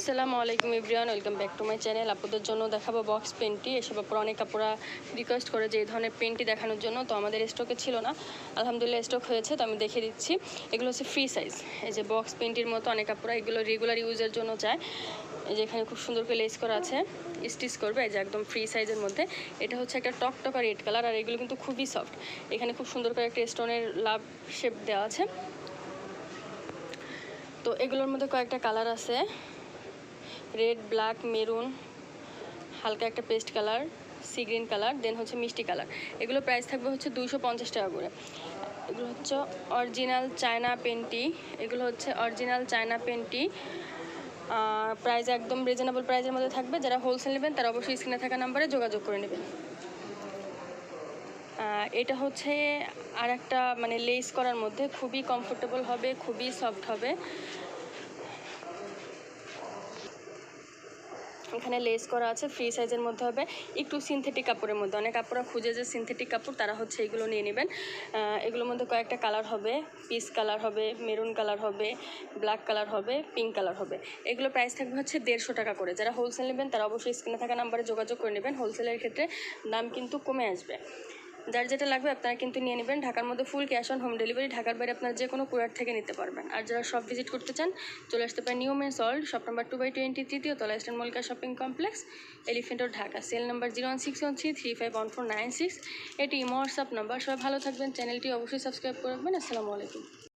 আসসালামু আলাইকুম ইব্রিয়ান welcome back to my channel. আপনাদের জন্য দেখাবো বক্স পেনটি। এসব আপনারা অনেক কাপড়া রিকোয়েস্ট করে যে এই ধরনের পেনটি দেখানোর জন্য, তো আমাদের স্টকে ছিল না। আলহামদুলিল্লাহ স্টক হয়েছে, তো আমি দেখিয়ে দিচ্ছি। এগুলো হচ্ছে ফ্রি সাইজ এই যে বক্স পেনটির মতো অনেক আপুরা এগুলো রেগুলার ইউজের জন্য চায়। এই যে এখানে খুব সুন্দর করে লেস করা আছে স্টিচ করবে, এই যে একদম ফ্রি সাইজের মধ্যে। এটা হচ্ছে একটা টক টকা রেড কালার আর এগুলো কিন্তু খুবই সফট এখানে খুব সুন্দর করে একটা স্টোনের লাভ শেপ দেওয়া আছে। তো এগুলোর মধ্যে কয়েকটা কালার আছে। রেড ব্ল্যাক মেরুন হালকা একটা paste colour sea green colour then হচ্ছে মিষ্টি কালার এগুলো প্রাইস থাকবে হচ্ছে দুইশো পঞ্চাশ টাকা করে। এগুলো হচ্ছে অরিজিনাল চায়না পেন্টি এগুলো হচ্ছে অরিজিনাল চায়না পেন্টি প্রাইস একদম রিজনেবল প্রাইসের মধ্যে থাকবে। যারা হোলসেল নেবেন, তারা অবশ্যই স্ক্রিনে থাকা নাম্বারে যোগাযোগ করে নেবেন। এটা হচ্ছে আর একটা মানে লেস করার মধ্যে খুবই কমফোর্টেবল হবে, খুবই সফট হবে। এখানে লেস করা আছে ফ্রি সাইজের মধ্যে হবে। একটু সিনথেটিক কাপড়ের মধ্যে। অনেক কাপড়রা খুঁজে যে সিনথেটিক কাপড়, তারা হচ্ছে এগুলো নিয়ে নেবেন। এগুলোর মধ্যে কয়েকটা কালার হবে। পিস কালার হবে মেরুন কালার হবে ব্ল্যাক কালার হবে পিঙ্ক কালার হবে। এগুলো প্রাইস থাকবে হচ্ছে দেড়শো টাকা করে। যারা হোলসেল নেবেন, তারা অবশ্যই স্ক্রিনে থাকা নাম্বারে যোগাযোগ করে নেবেন। হোলসেলের ক্ষেত্রে দাম কিন্তু কমে আসবে। যার যেটা লাগবে আপনারা কিন্তু নিয়ে নেবেন। ঢাকার মধ্যে full cash on home delivery ঢাকার বাইরে আপনারা যে কোনো কুরার থেকে নিতে পারবেন। আর যারা সব ভিজিট করতে চান, চলে আসতে পারেন new men salt shop number two by twenty তৃতীয় তলা eastern Mallika shopping complex elephant Dhaka cell number zero one six one three three five one four nine six এটি হোয়াটসঅ্যাপ নাম্বার সবাই ভালো থাকবেন। চ্যানেলটি অবশ্যই সাবস্ক্রাইব করে রাখবেন। আসসালামু আলাইকুম।